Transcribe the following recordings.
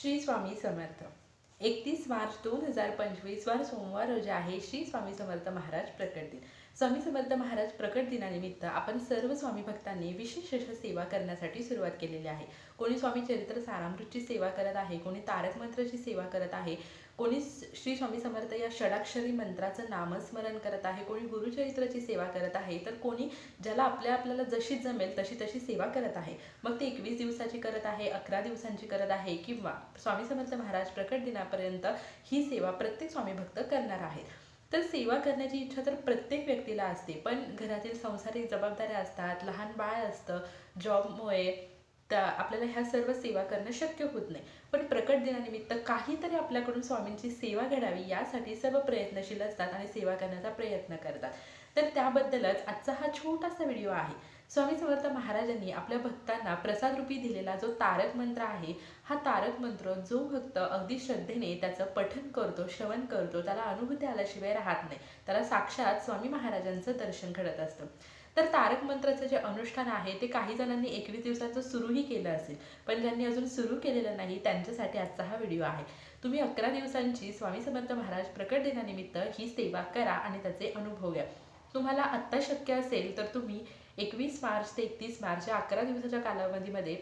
श्री स्वामी समर्थ. एकतीस मार्च दोन हजार पंचवीसवार सोमवार रोजी आहे श्री स्वामी समर्थ महाराज प्रकट दिन. स्वामी समर्थ महाराज प्रकट दिनानिमित्त आपण सर्व स्वामी भक्तांनी विशेष अशा सेवा करण्यासाठी सुरुवात केलेली आहे. कोणी स्वामी चरित्र सारामृतची सेवा करत आहे कोणी तारक मंत्राची सेवा करत आहे कोणी श्री स्वामी समर्थ या षडाक्षरी मंत्राचं नामस्मरण करत आहे कोणी गुरुचरित्राची सेवा करत आहे तर कोणी ज्याला आपल्या आपल्याला जशी जमेल तशी तशी सेवा करत आहे. मग ते एकवीस दिवसाची करत आहे अकरा दिवसांची करत आहे किंवा स्वामी समर्थ महाराज प्रकट दिनापर्यंत ही सेवा प्रत्येक स्वामी भक्त करणार आहेत. तर सेवा करण्याची इच्छा तर प्रत्येक व्यक्तीला असते पण घरातील संसारिक जबाबदाऱ्या असतात लहान बाळ असतं जॉबमुळे त्या आपल्याला ह्या सर्व सेवा करणं शक्य होत नाही. पण प्रकट दिनानिमित्त काहीतरी आपल्याकडून स्वामींची सेवा घडावी यासाठी सर्व प्रयत्नशील असतात आणि सेवा करण्याचा प्रयत्न करतात. तर त्याबद्दलच आजचा हा छोटासा व्हिडिओ आहे. स्वामी समर्थ महाराजांनी आपल्या भक्तांना प्रसाद रूपी दिलेला जो तारक मंत्र आहे हा तारक मंत्र जो भक्त अगदी श्रद्धेने त्याचं पठन करतो श्रवण करतो त्याला अनुभूती आल्याशिवाय राहत नाही. त्याला साक्षात स्वामी महाराजांचं दर्शन घडत असतं. तर तारक मंत्राचं जे अनुष्ठान आहे ते काही जणांनी एकवीस दिवसाचं सुरूही केलं असेल पण ज्यांनी अजून सुरू केलेलं नाही त्यांच्यासाठी आजचा हा व्हिडिओ आहे. तुम्ही अकरा दिवसांची स्वामी समर्थ महाराज प्रकट दिनानिमित्त ही सेवा करा आणि त्याचे अनुभव घ्या. तुम्हाला आत्ता शक्य असेल तर तुम्ही एकवीस मार्च ते एकतीस मार्च या अकरा दिवसाच्या कालावधीमध्ये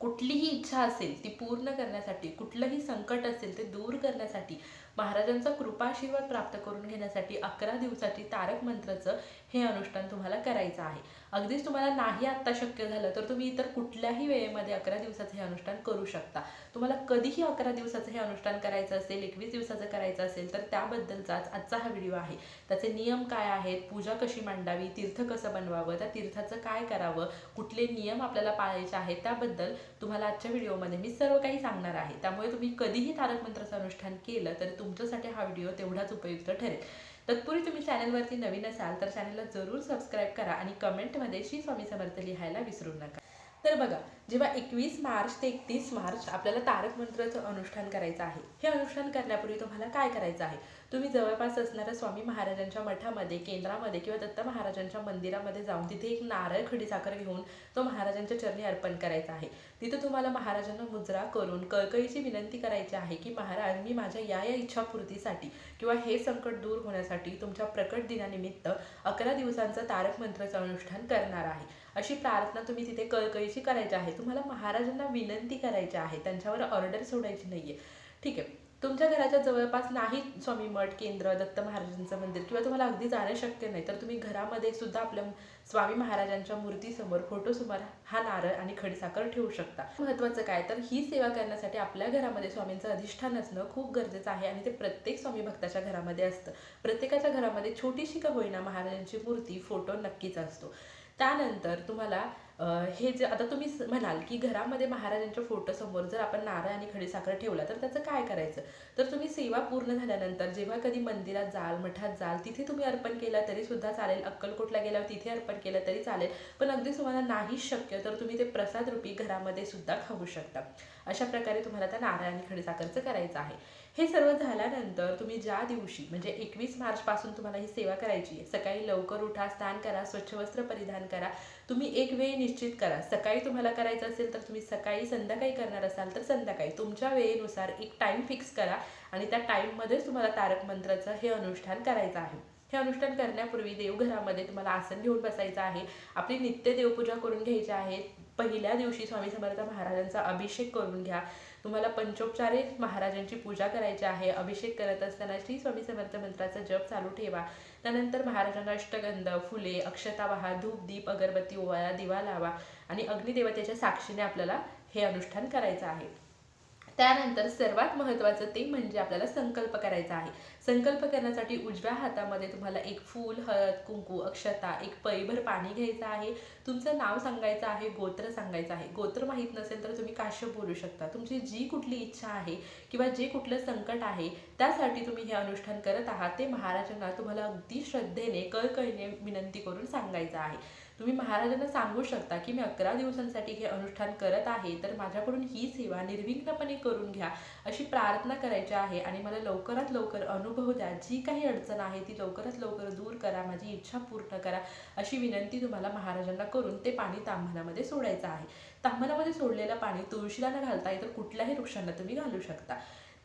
कुठलीही इच्छा असेल ती पूर्ण करण्यासाठी कुठलंही संकट असेल ते दूर करण्यासाठी महाराजांचा कृपाशीर्वाद प्राप्त करून घेण्यासाठी अकरा दिवसाची तारक मंत्राचं हे अनुष्ठान तुम्हाला करायचं आहे. अगदीच तुम्हाला नाही आत्ता शक्य झालं तर तुम्ही इतर कुठल्याही वेळेमध्ये अकरा दिवसाचं हे अनुष्ठान करू शकता. तुम्हाला कधीही अकरा दिवसाचं हे अनुष्ठान करायचं असेल एकवीस दिवसाचं करायचं असेल तर त्याबद्दलचाच आजचा हा व्हिडिओ आहे. त्याचे नियम काय आहेत पूजा कशी मांडावी तीर्थ कसं बनवावं त्या तीर्थाचं काय करावं कुठले नियम आपल्याला पाळायचे आहेत त्याबद्दल तुम्हाला आजच्या व्हिडिओमध्ये मी सर्व काही सांगणार आहे. त्यामुळे तुम्ही कधीही तारक मंत्राचं अनुष्ठान केलं तर तुमच्यासाठी हा व्हिडिओ तेवढाच उपयुक्त ठरेल. तत्पूर्वी तुम्ही चॅनलवरती नवीन असाल तर चॅनलला जरूर सबस्क्राईब करा आणि कमेंटमध्ये श्री स्वामी समर्थ लिहायला विसरू नका. तर बघा जेव्हा एकवीस मार्च ते एकतीस मार्च आपल्याला तारक मंत्राचं अनुष्ठान करायचं आहे हे अनुष्ठान करण्यापूर्वी तुम्हाला काय करायचं आहे? तुम्ही जवळपास असणाऱ्या स्वामी महाराजांच्या मठामध्ये केंद्रामध्ये किंवा दत्त महाराजांच्या मंदिरामध्ये जाऊन तिथे एक नारळ खडीसाखर घेऊन तो महाराजांच्या चरणी अर्पण करायचा आहे. तिथं तुम्हाला महाराजांना मुजरा करून कळकळीची विनंती करायची आहे की महाराज मी माझ्या या या इच्छापूर्तीसाठी किंवा हे संकट दूर होण्यासाठी तुमच्या प्रकट दिनानिमित्त अकरा दिवसांचं तारक मंत्राचं अनुष्ठान करणार आहे. अशी प्रार्थना तुम्ही तिथे कळकळीची करायची आहे. तुम्हाला महाराजांना विनंती करायची आहे. त्यांच्यावर ऑर्डर सोडायची नाही आहे ठीक आहे. तुमच्या घराच्या जवळपास नाही स्वामी मठ केंद्र दत्त महाराजांचं मंदिर किंवा तुम्हाला अगदी जाणं शक्य नाही तर तुम्ही घरामध्ये सुद्धा आपल्या स्वामी महाराजांच्या मूर्तीसमोर फोटोसमोर हा नारळ आणि खडीसाखर ठेवू शकता. महत्वाचं काय? तर ही सेवा करण्यासाठी आपल्या घरामध्ये स्वामींचं अधिष्ठान असणं खूप गरजेचं आहे आणि ते प्रत्येक स्वामी भक्ताच्या घरामध्ये असतं. प्रत्येकाच्या घरामध्ये छोटीशी का होईना महाराजांची मूर्ती फोटो नक्कीच असतो. त्यानंतर तुम्हाला हे जे आता तुम्ही म्हणाल की घरामध्ये महाराजांच्या फोटोसमोर जर आपण नारळ आणि खडीसाखर ठेवला तर त्याचं काय करायचं? तर तुम्ही सेवा पूर्ण झाल्यानंतर जेव्हा कधी मंदिरात जाल मठात जाल तिथे तुम्ही अर्पण केलं तरी सुद्धा चालेल. अक्कलकोटला गेल्यावर तिथे अर्पण केलं तरी चालेल. पण अगदी तुम्हाला नाही शक्य तर तुम्ही ते प्रसाद रूपी घरामध्ये सुद्धा खाऊ शकता. अशा प्रकारे तुम्हाला त्या नारळ आणि खडीसाखरचं करायचं आहे. हे सर्व झाल्यानंतर तुम्ही ज्या दिवशी म्हणजे एकवीस मार्चपासून तुम्हाला ही सेवा करायची आहे सकाळी लवकर उठा स्नान करा स्वच्छ वस्त्र परिधान करा तुम्ही एक वेळ निश्चित करा. सकाळी तुम्हाला करायचं असेल तर तुम्ही सकाळी संध्याकाळी करणार असाल तर संध्याकाळी. तुमच्या वेळेनुसार एक टाईम फिक्स करा आणि त्या टाईममध्येच तुम्हाला तारक मंत्राचं हे अनुष्ठान करायचं आहे. हे अनुष्ठान करण्यापूर्वी देवघरामध्ये तुम्हाला आसन घेऊन बसायचं आहे. आपली नित्य देवपूजा करून घ्यायची आहे. पहिल्या दिवशी स्वामी समर्थ महाराजांचा अभिषेक करून घ्या. तुम्हाला पंचोपचारे महाराजांची पूजा करायची आहे. अभिषेक करत असताना श्री स्वामी समर्थ मंत्राचा जप चालू ठेवा. त्यानंतर महाराजांना अष्टगंध फुले अक्षता वाहा धूप दीप अगरबत्ती ओवाळा दिवा लावा आणि अग्निदेवतेच्या साक्षीने आपल्याला हे अनुष्ठान करायचं आहे. त्यानंतर सर्वात महत्त्वाचं ते म्हणजे आपल्याला संकल्प करायचा आहे. संकल्प करण्यासाठी उजव्या हातामध्ये तुम्हाला एक फूल हळद कुंकू अक्षता एक पैभर पाणी घ्यायचं आहे. तुमचं नाव सांगायचं आहे गोत्र सांगायचं आहे. गोत्र माहीत नसेल तर तुम्ही काश्य बोलू शकता. तुमची जी कुठली इच्छा आहे किंवा जे कुठलं संकट आहे त्यासाठी तुम्ही हे अनुष्ठान करत आहात. ते महाराजांना तुम्हाला अगदी श्रद्धेने कळकळीने विनंती करून सांगायचं आहे. तुम्ही महाराजांना सांगू शकता की मी अकरा दिवसांसाठी हे अनुष्ठान करत आहे तर माझ्याकडून ही सेवा निर्विघ्नपणे करून घ्या अशी प्रार्थना करायची आहे आणि मला लवकरात लवकर अनुभव द्या. जी काही अडचण आहे ती लवकरात लवकर दूर करा माझी इच्छा पूर्ण करा अशी विनंती तुम्हाला महाराजांना करून ते पाणी तांबणामध्ये सोडायचं आहे. तांबणामध्ये सोडलेलं पाणी तुळशीला न घालता इतर कुठल्याही वृक्षांना तुम्ही घालू शकता.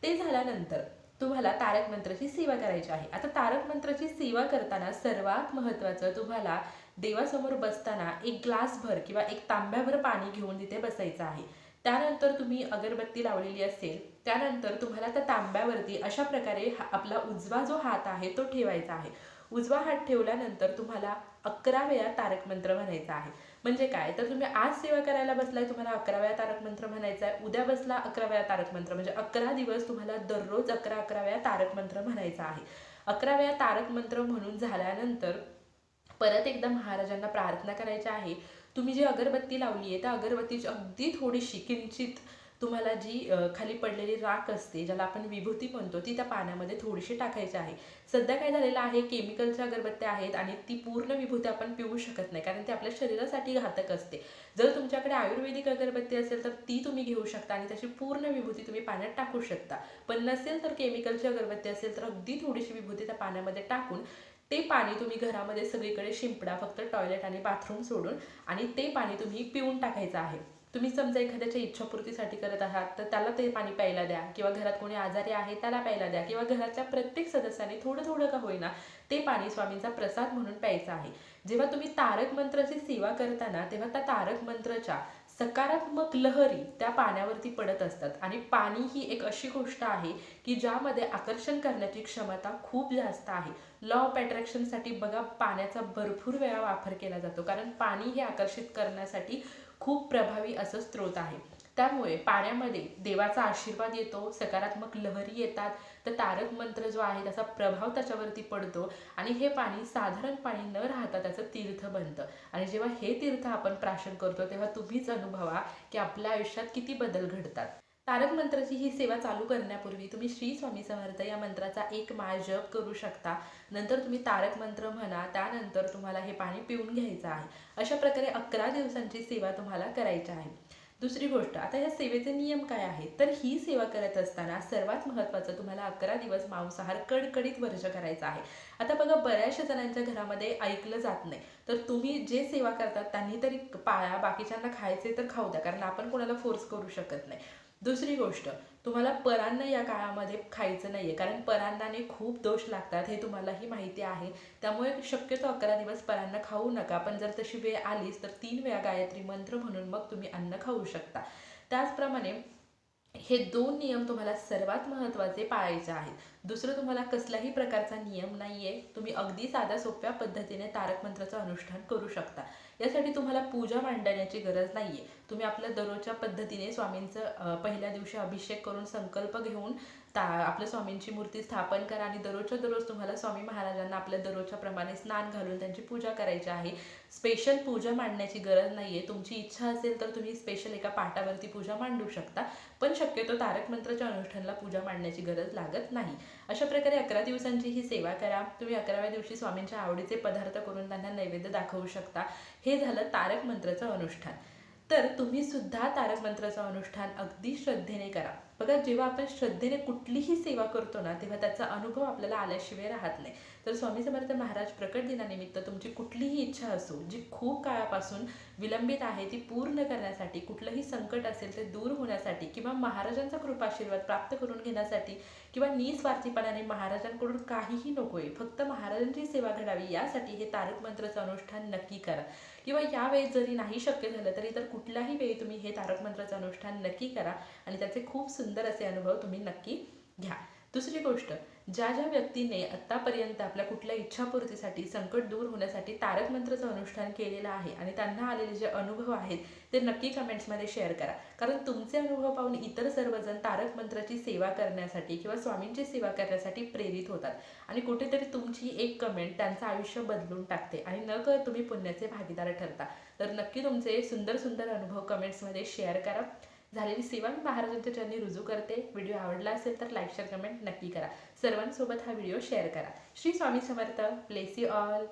ते झाल्यानंतर तुम्हाला तारक मंत्राची सेवा करायची आहे. आता तारक मंत्राची सेवा करताना सर्वात महत्त्वाचं तुम्हाला देवासमोर बसताना एक ग्लासभर किंवा एक तांब्याभर पाणी घेऊन तिथे बसायचं आहे. त्यानंतर तुम्ही अगरबत्ती लावलेली असेल त्यानंतर तुम्हाला त्या तांब्यावरती अशा प्रकारे हा- आपला उजवा जो हात आहे तो ठेवायचा आहे. उजवा हात ठेवल्यानंतर तुम्हाला अकरा वेळा तारक मंत्र म्हणायचा आहे. म्हणजे काय? तर तुम्ही आज सेवा करायला बसलाय तुम्हाला अकरा वेळा तारक मंत्र म्हणायचा आहे. उद्या बसला अकरा वेळा तारक मंत्र. म्हणजे अकरा दिवस तुम्हाला दररोज अकरा अकरा वेळा तारक मंत्र म्हणायचा आहे. अकरा वेळा तारक मंत्र म्हणून झाल्यानंतर परत एकदा महाराजांना प्रार्थना करायची आहे. तुम्ही जी अगरबत्ती लावली आहे त्या अगरबत्तीची अगदी थोडीशी किंचित तुम्हाला जी खाली पडलेली राख असते ज्याला आपण विभूती म्हणतो ती त्या पाण्यामध्ये थोडीशी टाकायची आहे. सध्या काय झालेलं आहे केमिकलच्या अगरबत्त्या आहेत आणि ती पूर्ण विभूती आपण पिऊ शकत नाही कारण ती आपल्या शरीरासाठी घातक असते. जर तुमच्याकडे आयुर्वेदिक अगरबत्ती असेल तर ती तुम्ही घेऊ शकता आणि त्याची पूर्ण विभूती तुम्ही पाण्यात टाकू शकता. पण नसेल तर केमिकलची अगरबत्ती असेल तर अगदी थोडीशी विभूती त्या पाण्यामध्ये टाकून ते पाणी तुम्ही घरामध्ये सगळीकडे शिंपडा फक्त टॉयलेट आणि बाथरूम सोडून आणि ते पाणी तुम्ही पिऊन टाकायचं आहे. तुम्ही समजा एखाद्याच्या इच्छापूर्तीसाठी करत आहात तर त्याला ते पाणी प्यायला द्या. किंवा घरात कोणी आजारी आहे त्याला प्यायला द्या. किंवा घरातल्या प्रत्येक सदस्याने थोडं थोडं का होईना ते पाणी स्वामींचा प्रसाद म्हणून प्यायचा आहे. जेव्हा तुम्ही तारक मंत्राची सेवा करताना तेव्हा त्या तारक मंत्राच्या सकारात्मक लहरी त्या पाण्यावरती पडत असतात. आणि पाणी ही एक अशी गोष्ट आहे की ज्यामध्ये आकर्षण करण्याची क्षमता खूप जास्त आहे. लॉ ऑफ अट्रॅक्शनसाठी बघा पाण्याचा भरपूर वेळा वापर केला जातो. कारण पाणी हे आकर्षित करण्यासाठी खूप प्रभावी असं स्रोत आहे. त्यामुळे पाण्यामध्ये देवाचा आशीर्वाद येतो सकारात्मक लहरी येतात तर तारक मंत्र जो आहे त्याचा प्रभाव त्याच्यावरती पडतो आणि हे पाणी साधारण पाणी न राहता त्याचं तीर्थ बनतं. आणि जेव्हा हे तीर्थ आपण प्राशन करतो तेव्हा तुम्हीच अनुभवा की आपल्या आयुष्यात किती बदल घडतात. तारक मंत्राची ही सेवा चालू करण्यापूर्वी तुम्ही श्री स्वामी समर्थ या मंत्राचा एक माळ जप करू शकता. नंतर तुम्ही तारक मंत्र म्हणा त्यानंतर तुम्हाला हे पाणी पिऊन घ्यायचं आहे. अशा प्रकारे अकरा दिवसांची सेवा तुम्हाला करायची आहे. दुसरी गोष्ट आता या सेवेचे नियम काय आहेत? तर ही सेवा करत असताना सर्वात महत्त्वाचं तुम्हाला अकरा दिवस मांसाहार कडकडीत वर्ज करायचा आहे. आता बघा बऱ्याचशा जणांच्या घरामध्ये ऐकलं जात नाही. तर तुम्ही जे सेवा करतात त्यांनी तरी पाळा बाकीच्यांना खायचे तर खाऊ द्या कारण आपण कोणाला फोर्स करू शकत नाही. दुसरी गोष्ट तुम्हाला परान्न या काळामध्ये खायचं नाही आहे कारण परान्नाने खूप दोष लागतात हे तुम्हालाही माहिती आहे. त्यामुळे शक्यतो अकरा दिवस परांना खाऊ नका पण जर तशी वेळ आलीच तर तीन वेळा गायत्री मंत्र म्हणून मग तुम्ही अन्न खाऊ शकता. त्याचप्रमाणे हे दोन नियम तुम्हाला सर्वात महत्त्वाचे पाळायचे आहेत. दुसरं तुम्हाला कसलाही प्रकारचा नियम नाही आहे तुम्ही अगदी साध्या सोप्या पद्धतीने तारक मंत्राचं अनुष्ठान करू शकता. यासाठी तुम्हाला पूजा मांडण्याची गरज नाही आहे तुम्ही आपल्या दररोजच्या पद्धतीने स्वामींचं पहिल्या दिवशी अभिषेक करून संकल्प घेऊन ता आपल्या स्वामींची मूर्ती स्थापन करा आणि दररोजच्या दररोज तुम्हाला स्वामी महाराजांना आपल्या दररोजच्या प्रमाणे स्नान घालून त्यांची पूजा करायची आहे. स्पेशल पूजा मांडण्याची गरज नाही आहे तुमची इच्छा असेल तर तुम्ही स्पेशल एका पाटावरती पूजा मांडू शकता. पण शक्यतो तारक मंत्राच्या अनुष्ठानला पूजा मांडण्याची गरज लागत नाही. अशा प्रकारे अकरा दिवसांची ही सेवा करा. तुम्ही अकराव्या दिवशी स्वामींच्या आवडीचे पदार्थ करून त्यांना नैवेद्य दाखवू शकता. हे झालं तारक मंत्राचं अनुष्ठान. तर तुम्ही सुद्धा तारक मंत्राचं अनुष्ठान अगदी श्रद्धेने करा. बघा जेव्हा आपण श्रद्धेने कुठलीही सेवा करतो ना तेव्हा त्याचा अनुभव आपल्याला आल्याशिवाय राहत नाही. तर स्वामी समर्थ महाराज प्रकट दिनानिमित्त तुमची कुठलीही इच्छा असो जी खूप काळापासून विलंबित आहे ती पूर्ण करण्यासाठी कुठलंही संकट असेल ते दूर होण्यासाठी किंवा महाराजांचा कृपाशीर्वाद प्राप्त करून घेण्यासाठी किंवा निस्वार्थीपणाने महाराजांकडून काहीही नकोय फक्त महाराजांची सेवा घडावी यासाठी हे तारक मंत्राचं अनुष्ठान नक्की करा. किंवा यावेळेस जरी नाही शक्य झालं तरी तर कुठल्याही वेळी तुम्ही हे तारक मंत्राचं अनुष्ठान नक्की करा आणि त्याचे खूप सुंदर असे अनुभव तुम्ही नक्की घ्या. दुसरी गोष्ट ज्या ज्या व्यक्तीने आत्तापर्यंत आपल्या कुठल्या इच्छापूर्तीसाठी संकट दूर होण्यासाठी तारक मंत्राचं अनुष्ठान केलेलं आहे आणि त्यांना आलेले जे अनुभव आहेत ते नक्की कमेंट्समध्ये शेअर करा. कारण तुमचे अनुभव पाहून इतर सर्वजण तारक मंत्राची सेवा करण्यासाठी किंवा स्वामींची सेवा करण्यासाठी प्रेरित होतात. आणि कुठेतरी तुमची एक कमेंट त्यांचं आयुष्य बदलून टाकते आणि न कर तुम्ही पुण्याचे भागीदार ठरता. तर नक्की तुमचे सुंदर सुंदर अनुभव कमेंट्समध्ये शेअर करा. झालेली सेवा मी महाराजांच्या चरणी रुजू करते. व्हिडिओ आवडला असेल तर लाईक शेअर कमेंट नक्की करा. सर्वांसोबत हा व्हिडिओ शेअर करा. Shri Swami Samarth. Bless you all